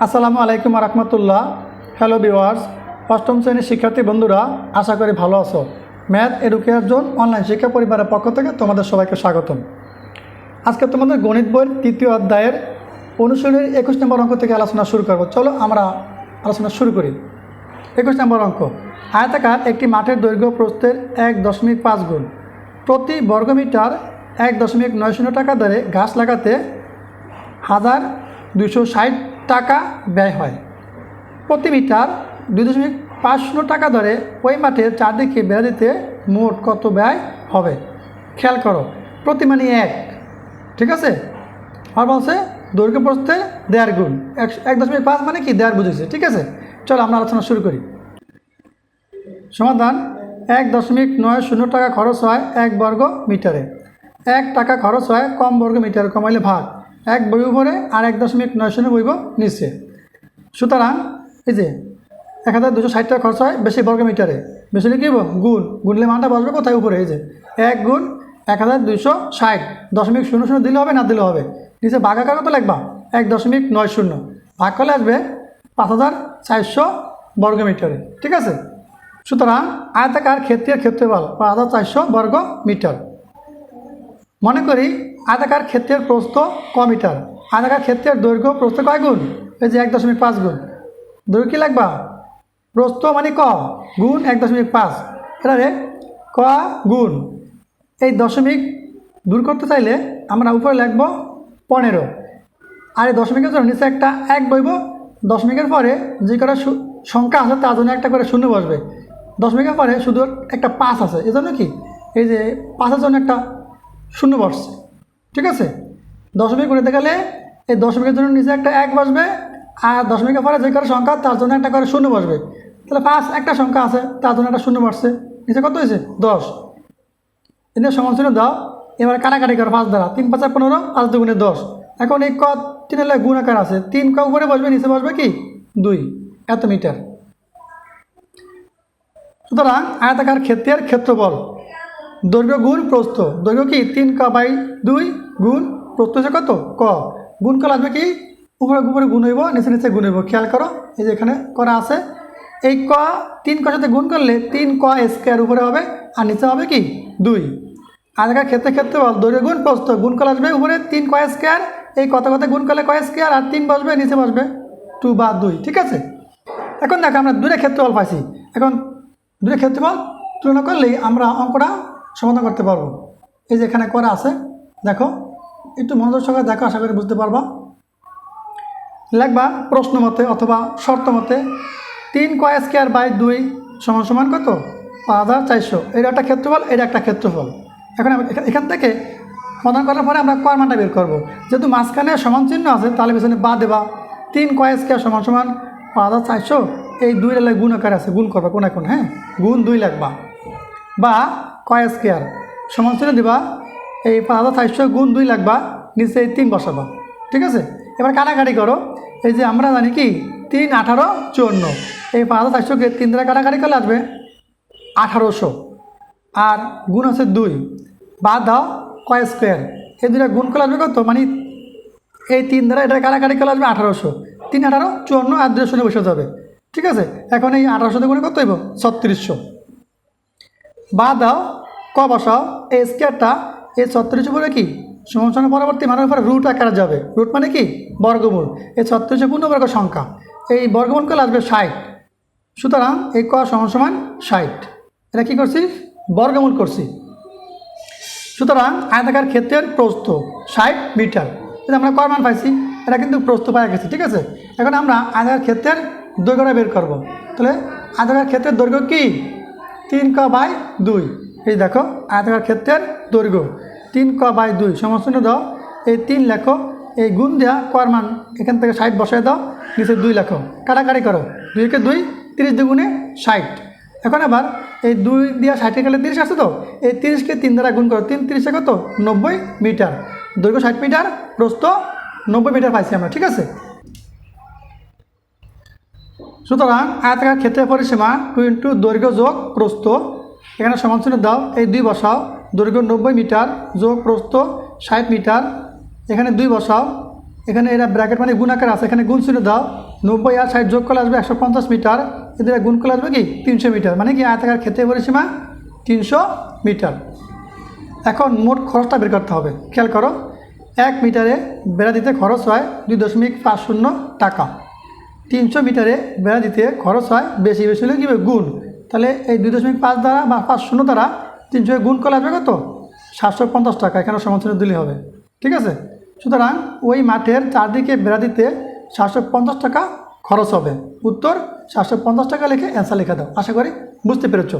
আসসালামু আলাইকুম রহমতুল্লাহ। Hello viewers অষ্টম শ্রেণির শিক্ষার্থী বন্ধুরা, আশা করি ভালো আছো। ম্যাথ এডুকেয়ার জোন অনলাইন শিক্ষা পরিবারের পক্ষ থেকে তোমাদের সবাইকে স্বাগতম। আজকে তোমাদের গণিত বইয়ের তৃতীয় অধ্যায়ের অনুশীলনের একুশ নম্বর অঙ্ক থেকে আলোচনা শুরু করব। চলো আমরা আলোচনা শুরু করি। একুশ নম্বর অঙ্ক। আয়তাকার একটি মাঠের দৈর্ঘ্য প্রস্থের এক দশমিক পাঁচ গুণ। প্রতি বর্গমিটার এক দশমিক নয় শূন্য টাকা দরে গাছ লাগাতে হাজার দুশো ষাট টাকা ব্যয় হয়। প্রতি মিটার দুই দশমিক পাঁচ শূন্য টাকা ধরে ওই মাঠের চারদিকে বেড়া দিতে মোট কত ব্যয় হবে? খেয়াল করো, প্রতি মানে এক, ঠিক আছে? আর বলছে, দৈর্ঘ্য প্রস্থে দেড় গুণ। এক এক দশমিক পাঁচ মানে কি? দেড় বুঝেছে ঠিক আছে? চলো আমরা আলোচনা শুরু করি। সমাধান, এক দশমিক নয় শূন্য টাকা খরচ হয় এক বর্গ মিটারে। এক টাকা খরচ হয় কম বর্গ মিটার কমাইলে ভাগ। এক বই উপরে আর এক দশমিক নয় শূন্য বইব নিচে সুতরাং এই যে এক হাজার দুশো ষাট টাকা খরচ হয় বেশি বর্গ মিটারে বেশি কী? গুণ। গুণলে মানটা বসবে কোথায়? উপরে। এই যে এক গুণ এক হাজার দুশো ষাট। দশমিক শূন্য শূন্য দিলে হবে, না দিলে হবে? নিচে ভাগাকার কত লাগবা এক দশমিক নয় শূন্য। ভাগ করলে আসবে পাঁচ হাজার চারশো বর্গ মিটারে ঠিক আছে? সুতরাং আয়তাকার ক্ষেত্রের ক্ষেত্রফল পাঁচ হাজার চারশো বর্গ মিটার মনে করি আয়তাকার ক্ষেত্রের প্রস্থ ক মিটার। আয়তাকার ক্ষেত্রের দৈর্ঘ্য প্রস্থ কয় গুণ? এই যে এক দশমিক পাঁচ গুণ। দৈর্ঘ্য কী লাগবা? প্রস্থ মানে ক গুণ এক দশমিক পাঁচ। এটা রে, ক গুণ। এই দশমিক দূর করতে চাইলে আমরা উপরে লিখব পনেরো। আর এই দশমিকের জন্য নিচে একটা এক বইব। দশমিকের পরে যে কটা সংখ্যা আছে তার জন্য একটা করে শূন্য বসবে। দশমিকের পরে শুধু একটা পাঁচ আছে। এই জন্য কি? এই যে পাঁচের জন্য একটা শূন্য বসছে ঠিক আছে? দশমিক গুণিতে গেলে এই দশমিকের জন্য নিচে একটা এক বসবে আর দশমিকের পরে যে করে সংখ্যা, তার জন্য একটা করে শূন্য বসবে। তাহলে পাঁচ একটা সংখ্যা আছে, তার জন্য একটা শূন্য বসছে নিচে কত হয়েছে? দশ। এনে সমান দাও। এবার কাটাকাটি করো পাঁচ দ্বারা। তিন পাঁচা পনেরো, পাঁচ দুগুণে দশ। এখন এই ক তিন হলে গুণ আকার আছে। তিন ক উপরে বসবে, নিচে বসবে কি? দুই। এত মিটার। সুতরাং আয়তাকার ক্ষেত্রের ক্ষেত্রফল। দৈর্ঘ্য গুণ প্রস্থ। দৈর্ঘ্য কি? তিন ক বাই দুই গুণ প্রস্থ হচ্ছে কত? ক। গুণ করা আসবে কি? উপরে উপরে গুণ হইব, নিচে নিচে গুণ হইব। খেয়াল করো, এই যে এখানে করা আছে। এই ক, তিন ক সাথে গুণ করলে তিন ক স্কোয়ার উপরে হবে, আর নিচে হবে কি? দুই। আগেকার ক্ষেত্রে ক্ষেত্রে দৈর্ঘ্য গুণ প্রস্থ। গুণ করা আসবে উপরে তিন ক স্কোয়ার, এই কত কত গুণ করলে কয় স্কোয়ার, আর তিন বসবে, নিচে বসবে টু বা দুই, ঠিক আছে? এখন দেখো, আমরা দূরে ক্ষেত্রফল পাইছি। এখন দূরে ক্ষেত্রফল তুলনা করলেই আমরা অঙ্কটা সমাধান করতে পারব। এই যে এখানে করা আছে, দেখো, একটু মনোযোগ সঙ্গে দেখো, আশা করি বুঝতে পারবা। লিখবা প্রশ্ন মতে অথবা শর্ত মতে তিন কয় স্কোয়ার বাই দুই সমান সমান কত? পাঁচ হাজার চারশো। এটা একটা ক্ষেত্রফল, এটা একটা ক্ষেত্রফল। এখন এখান থেকে সমাধান করার পরে আমরা কয় মানটা বের করব। যেহেতু মাঝখানে সমান চিহ্ন আছে, তাহলে পেছনে বা দেবা। তিন কয় স্কোয়ার সমান সমান পাঁচ হাজার চারশো, এই দুই গুণ আকার আছে, গুণ করবা কোন এখন হ্যাঁ? গুণ দুই লাগবা বা কয় স্কোয়ার? সমান চিহ্ন দিবা। এই পাঁচ হাজার চারশো গুণ দুই লাগবা। নিচে এই তিন বসাবা। ঠিক আছে? এবার কাটাকাটি করো। এই যে আমরা জানি কি? তিন, আঠারো, চুয়ান্ন। এই পাঁচ হাজার চারশোকে তিন দ্বারা কাটাকাটি করলে আসবে আঠারোশো। আর গুণ আছে দুই। বাদ দাও, কয় স্কোয়ার? এই দুটা গুণ করলে আসবে কত? মানে এই তিন দ্বারা এটা কাটাকাটি করলে আসবে আঠারোশো। তিন, আঠারো, চুয়ান্ন, আর দুশো বসে যাবে। ঠিক আছে? এখন এই আঠারোশো গুণে কত হইব? ছত্রিশশো। বা দাও ক বসাও এই স্কোয়ারটা এই ছত্রিশ উপরে কি? সমান পরবর্তী মানের উপরে রুট আকারে যাবে। রুট মানে কি? বর্গমূল। এই ছত্রিশে পূর্ণবর্গ সংখ্যা। এই বর্গমূল করলে আসবে ষাট। সুতরাং এই ক সমান ষাট। এটা কী করছি? বর্গমূল করছি। সুতরাং আয়তাকার ক্ষেত্রের প্রস্থ ষাট মিটার। এটা আমরা কয় মান পাইছি। এটা কিন্তু প্রস্থ পাওয়া গেছে, ঠিক আছে? এখন আমরা আয়তাকার ক্ষেত্রের দৈর্ঘ্যটা বের করব। তাহলে আয়তাকার ক্ষেত্রের দৈর্ঘ্য কি? তিন ক বাই দুই। এই দেখো, আয়তাকার ক্ষেত্রের দৈর্ঘ্য। তিন ক বাই দুই সমস্ত দাও। এই তিন লেখো, এই গুণ দেওয়া কর মান এখান থেকে ষাট বসায় দাও, নিচে দুই লেখো। কাটাকাটি করো, দুইকে দুই, তিরিশ দুগুণে ষাট। এখন আবার এই দুই দিয়া ষাটে গেলে তিরিশ আছে তো? এই তিরিশকে তিন দ্বারা গুণ করো, তিন তিরিশে কত? নব্বই মিটার। দৈর্ঘ্য ষাট মিটার, প্রস্থ নব্বই মিটার পাইছি আমরা, ঠিক আছে? সুতরাং আয়তাকার ক্ষেত্রের পরিসীমা টু ইন্টু দৈর্ঘ্য যোগ প্রস্থ। এখানে সমানচিহ্ন দাও, এই দুই বসাও। দৈর্ঘ্য নব্বই মিটার, যোগ প্রস্থ ষাট মিটার। এখানে দুই বসাও। এখানে এরা ব্র্যাকেট মানে গুণাকার আছে। এখানে গুণ শূন্য দাও। নব্বই আর ষাট যোগ করলে আসবে একশো পঞ্চাশ মিটার। এদের গুণ করলে আসবে কি? তিনশো মিটার। মানে কি? আয়তাকার ক্ষেত্রে পরিসীমা তিনশো মিটার। এখন মোট খরচটা বের করতে হবে। খেয়াল করো, এক মিটারে বেড়া দিতে খরচ হয় দুই দশমিক পাঁচ শূন্য টাকা। তিনশো মিটারে বেড়া দিতে খরচ হয় বেশি বেশি হলে কী হবে? গুণ। তাহলে এই দুই দশমিক পাঁচ দ্বারা বা পাঁচ শূন্য দ্বারা তিনশো গুণ করলে আসবে কত? সাতশো পঞ্চাশ টাকা, এখানে সমর্থনে দিলে হবে। ঠিক আছে? সুতরাং ওই মাঠের চারদিকে বেড়া দিতে সাতশো পঞ্চাশ টাকা খরচ হবে। উত্তর সাতশো পঞ্চাশ টাকা লিখে অ্যান্সার লিখে দাও। আশা করি বুঝতে পেরেছ।